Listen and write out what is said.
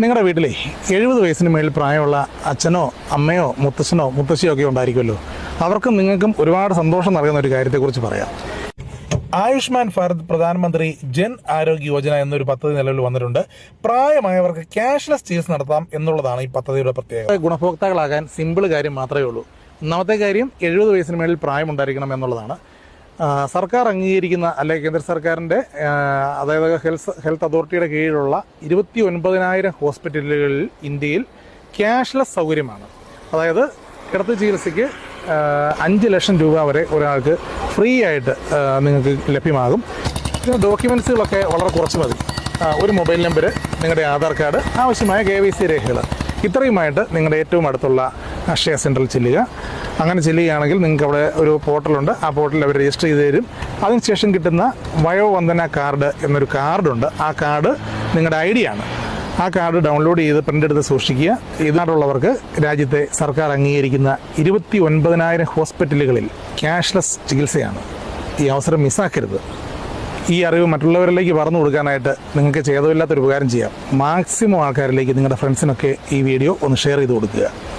നിങ്ങളുടെ വീട്ടിലെ എഴുപത് വയസ്സിന് മേളിൽ പ്രായമുള്ള അച്ഛനോ അമ്മയോ മുത്തച്ഛനോ മുത്തശ്ശിയോ ഒക്കെ ഉണ്ടായിരിക്കുമല്ലോ. അവർക്കും നിങ്ങൾക്കും ഒരുപാട് സന്തോഷം നൽകുന്ന ഒരു കാര്യത്തെക്കുറിച്ച് പറയാം. ആയുഷ്മാൻ ഭാരത് പ്രധാനമന്ത്രി ജൻ ആരോഗ്യ യോജന എന്നൊരു പദ്ധതി നിലവിൽ വന്നിട്ടുണ്ട്. പ്രായമായവർക്ക് ക്യാഷ്ലെസ് ചികിത്സ നടത്താം എന്നുള്ളതാണ് ഈ പദ്ധതിയുടെ പ്രത്യേകത. ഗുണഭോക്താക്കളാകാൻ സിമ്പിൾ കാര്യം മാത്രമേ ഉള്ളൂ. ഒന്നാമത്തെ കാര്യം എഴുപത് വയസ്സിന് മേളിൽ പ്രായമുണ്ടായിരിക്കണം എന്നുള്ളതാണ്. സർക്കാർ അംഗീകരിക്കുന്ന അല്ലെ കേന്ദ്ര സർക്കാരിന്റെ അതായത് ഹെൽത്ത് ഹെൽത്ത് അതോറിറ്റിയുടെ കീഴിലുള്ള ഇരുപത്തി ഒൻപതിനായിരം ഹോസ്പിറ്റലുകളിൽ ഇന്ത്യയിൽ ക്യാഷ്ലെസ് സൗകര്യമാണ്. അതായത് കിടത്തി ചികിത്സയ്ക്ക് അഞ്ച് ലക്ഷം രൂപ വരെ ഒരാൾക്ക് ഫ്രീ ആയിട്ട് നിങ്ങൾക്ക് ലഭ്യമാകും. ഇതിന് ഡോക്യുമെൻസുകളൊക്കെ വളരെ കുറച്ച് മതി. ഒരു മൊബൈൽ നമ്പർ നിങ്ങളുടെ ആധാർ കാർഡ് ആവശ്യമായ കെ വൈ സി രേഖകൾ ഇത്രയുമായിട്ട് നിങ്ങളുടെ ഏറ്റവും അടുത്തുള്ള അക്ഷയ സെന്ററിൽ ചെല്ലുക. അങ്ങനെ ചെല്ലുകയാണെങ്കിൽ നിങ്ങൾക്ക് അവിടെ ഒരു പോർട്ടലുണ്ട്. ആ പോർട്ടലിൽ അവർ രജിസ്റ്റർ ചെയ്ത് തരും. അതിനുശേഷം കിട്ടുന്ന വയോവന്ദന കാർഡ് എന്നൊരു കാർഡുണ്ട്. ആ കാർഡ് നിങ്ങളുടെ ഐ ആണ്. ആ കാർഡ് ഡൗൺലോഡ് ചെയ്ത് പ്രിന്റ് എടുത്ത് സൂക്ഷിക്കുക. ഇതിനായിട്ടുള്ളവർക്ക് രാജ്യത്തെ സർക്കാർ അംഗീകരിക്കുന്ന ഇരുപത്തി ഒൻപതിനായിരം ഹോസ്പിറ്റലുകളിൽ ക്യാഷ്ലെസ് ചികിത്സയാണ്. ഈ അവസരം മിസ്സാക്കരുത്. ഈ അറിവ് മറ്റുള്ളവരിലേക്ക് പറഞ്ഞു കൊടുക്കാനായിട്ട് നിങ്ങൾക്ക് ചെയ്തതില്ലാത്തൊരു ഉപകാരം ചെയ്യാം. മാക്സിമം ആൾക്കാരിലേക്ക് നിങ്ങളുടെ ഫ്രണ്ട്സിനൊക്കെ ഈ വീഡിയോ ഒന്ന് ഷെയർ ചെയ്ത് കൊടുക്കുക.